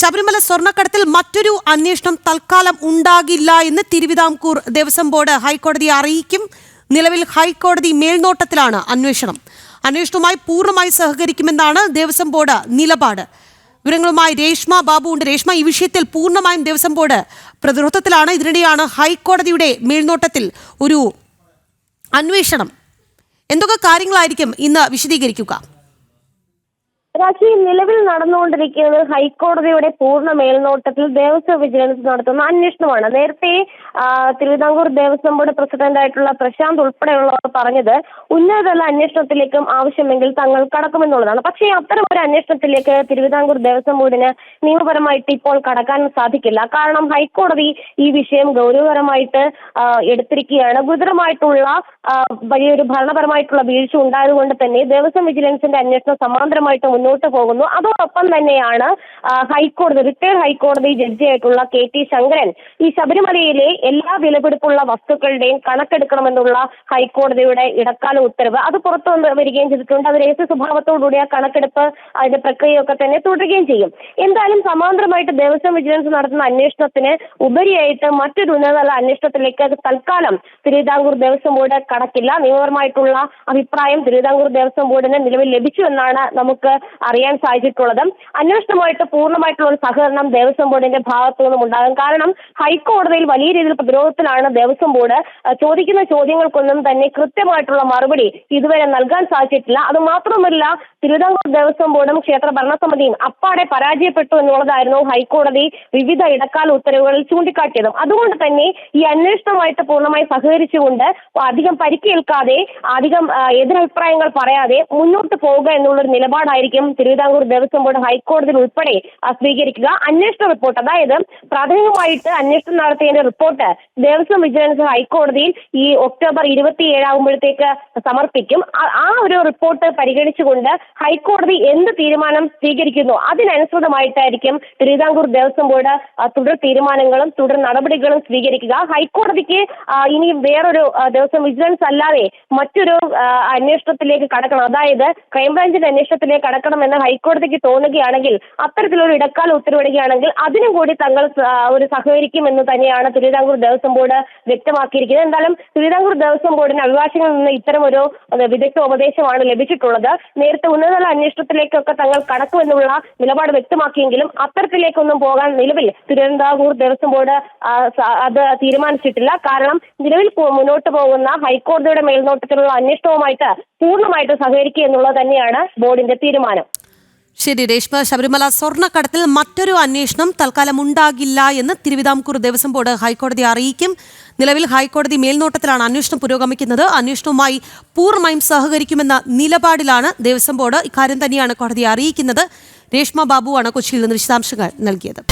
ശബരിമല സ്വർണക്കടത്തിൽ മറ്റൊരു അന്വേഷണം തൽക്കാലം ഉണ്ടാകില്ല എന്ന് തിരുവിതാംകൂർ ദേവസ്വം ബോർഡ് ഹൈക്കോടതിയെ അറിയിക്കും. നിലവിൽ ഹൈക്കോടതി മേൽനോട്ടത്തിലാണ് അന്വേഷണം. അന്വേഷണവുമായി പൂർണമായി സഹകരിക്കുമെന്നാണ് ദേവസ്വം ബോർഡ് നിലപാട്. വിവരങ്ങളുമായി രേഷ്മ ബാബു ഉണ്ട്. രേഷ്മ ഈ വിഷയത്തിൽ പൂർണമായും ദേവസ്വം ബോർഡ് പ്രതിരോധത്തിലാണ്. ഇതിനിടെയാണ് ഹൈക്കോടതിയുടെ മേൽനോട്ടത്തിൽ ഒരു അന്വേഷണം. എന്തൊക്കെ കാര്യങ്ങളായിരിക്കും ഇന്ന് വിശദീകരിക്കുക? രാശി നിലവിൽ നടന്നുകൊണ്ടിരിക്കുന്നത് ഹൈക്കോടതിയുടെ പൂർണ മേൽനോട്ടത്തിൽ ദേവസ്വം വിജിലൻസ് നടത്തുന്ന അന്വേഷണമാണ്. നേരത്തെ തിരുവിതാംകൂർ ദേവസ്വം ബോർഡ് പ്രസിഡന്റ് ആയിട്ടുള്ള പ്രശാന്ത് ഉൾപ്പെടെയുള്ളവർ പറഞ്ഞത് ഉന്നതതല അന്വേഷണത്തിലേക്കും ആവശ്യമെങ്കിൽ തങ്ങൾ കടക്കുമെന്നുള്ളതാണ്. പക്ഷേ അത്തരം ഒരു അന്വേഷണത്തിലേക്ക് തിരുവിതാംകൂർ ദേവസ്വം ബോർഡിന് നിയമപരമായിട്ട് ഇപ്പോൾ കടക്കാൻ സാധിക്കില്ല. കാരണം ഹൈക്കോടതി ഈ വിഷയം ഗൗരവകരമായിട്ട് എടുത്തിരിക്കുകയാണ്. ഗുരുതരമായിട്ടുള്ള വലിയൊരു ഭരണപരമായിട്ടുള്ള വീഴ്ച ഉണ്ടായതുകൊണ്ട് തന്നെ ദേവസ്വം വിജിലൻസിന്റെ അന്വേഷണം സമാന്തരമായിട്ട് മുന്നോട്ട് പോകുന്നു. അതോടൊപ്പം തന്നെയാണ് ഹൈക്കോടതി റിട്ടയർഡ് ഹൈക്കോടതി ജഡ്ജിയായിട്ടുള്ള കെ ടി ശങ്കരൻ ഈ ശബരിമലയിലെ എല്ലാ വിലപിടിപ്പുള്ള വസ്തുക്കളുടെയും കണക്കെടുക്കണമെന്നുള്ള ഹൈക്കോടതിയുടെ ഇടക്കാല ഉത്തരവ്. അത് പുറത്തു വരികയും ചെയ്തിട്ടുണ്ട്. അത് രഹസ്യ സ്വഭാവത്തോടുകൂടി ആ കണക്കെടുപ്പ് അതിന്റെ പ്രക്രിയയൊക്കെ തന്നെ തുടരുകയും ചെയ്യും. എന്തായാലും സമാന്തരമായിട്ട് ദേവസ്വം വിജിലൻസ് നടത്തുന്ന അന്വേഷണത്തിന് ഉപരിയായിട്ട് മറ്റൊരു ഉന്നതതല അന്വേഷണത്തിലേക്ക് തൽക്കാലം തിരുവിതാംകൂർ ദേവസ്വം ബോർഡ് കടക്കില്ല. നിയമപരമായിട്ടുള്ള അഭിപ്രായം തിരുവിതാംകൂർ ദേവസ്വം ബോർഡിന് നിലവിൽ ലഭിച്ചു എന്നാണ് നമുക്ക് അറിയാൻ സാധിച്ചിട്ടുള്ളത്. അന്വേഷണമായിട്ട് പൂർണമായിട്ടുള്ള ഒരു സഹകരണം ദേവസ്വം ബോർഡിന്റെ ഭാഗത്തു നിന്നും ഉണ്ടാകും. കാരണം ഹൈക്കോടതിയിൽ വലിയ രീതിയിൽ പ്രതിരോധത്തിലാണ് ദേവസ്വം ബോർഡ് ചോദിക്കുന്ന ചോദ്യങ്ങൾക്കൊന്നും തന്നെ കൃത്യമായിട്ടുള്ള മറുപടി ഇതുവരെ നൽകാൻ സാധിച്ചിട്ടില്ല. അത് മാത്രമല്ല തിരുവിതാംകൂർ ദേവസ്വം ബോർഡും ക്ഷേത്ര ഭരണസമിതിയും അപ്പാടെ പരാജയപ്പെട്ടു എന്നുള്ളതായിരുന്നു ഹൈക്കോടതി വിവിധ ഇടക്കാല ഉത്തരവുകളിൽ ചൂണ്ടിക്കാട്ടിയതും. അതുകൊണ്ട് തന്നെ ഈ അന്വേഷണമായിട്ട് പൂർണമായി സഹകരിച്ചുകൊണ്ട് അധികം പരിക്കേൽക്കാതെ അധികം എതിരഭിപ്രായങ്ങൾ പറയാതെ മുന്നോട്ട് പോവുക എന്നുള്ളൊരു നിലപാടായിരിക്കും തിരുവിതാംകൂർ ദേവസ്വം ബോർഡ് ഹൈക്കോടതിയിൽ ഉൾപ്പെടെ സ്വീകരിക്കുക. അന്വേഷണ റിപ്പോർട്ട്. അതായത് പ്രാഥമികമായിട്ട് അന്വേഷണം നടത്തിയതിന്റെ റിപ്പോർട്ട് ദേവസ്വം വിജിലൻസ് ഹൈക്കോടതിയിൽ ഈ ഒക്ടോബർ ഇരുപത്തി ഏഴാകുമ്പോഴത്തേക്ക് സമർപ്പിക്കും. ആ- ഒരു റിപ്പോർട്ട് പരിഗണിച്ചുകൊണ്ട് ഹൈക്കോടതി എന്ത് തീരുമാനം സ്വീകരിക്കുന്നു അതിനനുസൃതമായിട്ടായിരിക്കും തിരുവിതാംകൂർ ദേവസ്വം ബോർഡ് തുടർ തീരുമാനങ്ങളും തുടർ നടപടികളും സ്വീകരിക്കുക. ഹൈക്കോടതിക്ക് ഇനി വേറൊരു ദേവസ്വം വിജിലൻസ് അല്ലാതെ മറ്റൊരു അന്വേഷണത്തിലേക്ക് കടക്കണം. അതായത് ക്രൈംബ്രാഞ്ചിന്റെ അന്വേഷണത്തിലേക്ക് കടക്കണമെന്ന് ഹൈക്കോടതിക്ക് തോന്നുകയാണെങ്കിൽ അത്തരത്തിലൊരു ഇടക്കാല ഉത്തരവിടുകയാണെങ്കിൽ അതിനും കൂടി തങ്ങൾ ഒരു സഹകരിക്കുമെന്ന് തന്നെയാണ് തിരുവിതാംകൂർ ദേവസ്വം ബോർഡ് വ്യക്തമാക്കിയിരിക്കുന്നത്. എന്തായാലും തിരുവിതാംകൂർ ദേവസ്വം ബോർഡിന് അഭിഭാഷകനിൽ നിന്ന് ഇത്തരം ഒരു വിദഗ്ധ ഉപദേശമാണ് ലഭിച്ചിട്ടുള്ളത്. നേരത്തെ ഉന്നതതല അന്വേഷണത്തിലേക്കൊക്കെ തങ്ങൾ കടക്കുമെന്നുള്ള നിലപാട് വ്യക്തമാക്കിയെങ്കിലും അത്തരത്തിലേക്കൊന്നും പോകാൻ നിലവിൽ തിരുവിതാംകൂർ ദേവസ്വം ബോർഡ് അത് തീരുമാനിച്ചിട്ടില്ല. കാരണം നിലവിൽ മുന്നോട്ട് പോകുന്ന ഹൈക്കോടതിയുടെ മേൽനോട്ടത്തിലുള്ള അന്വേഷണവുമായിട്ട് പൂർണമായിട്ട് സഹകരിക്കുക എന്നുള്ളത് തന്നെയാണ് ബോർഡിന്റെ തീരുമാനം. ശരി രേഷ്മ ശബരിമല സ്വർണക്കടത്തിൽ മറ്റൊരു അന്വേഷണം തൽക്കാലം ഉണ്ടാകില്ല എന്ന് തിരുവിതാംകൂർ ദേവസ്വം ബോർഡ് ഹൈക്കോടതി അറിയിക്കും. നിലവിൽ ഹൈക്കോടതി മേൽനോട്ടത്തിലാണ് അന്വേഷണം പുരോഗമിക്കുന്നത്. അന്വേഷണവുമായി പൂർണമായും സഹകരിക്കുമെന്ന നിലപാടിലാണ് ദേവസ്വം ബോർഡ് ഇക്കാര്യം തന്നെയാണ് കോടതിയെ അറിയിക്കുന്നത്. രേഷ്മ ബാബുവാണ് കൊച്ചിയിൽ നിന്ന് വിശദാംശങ്ങൾ നൽകിയത്.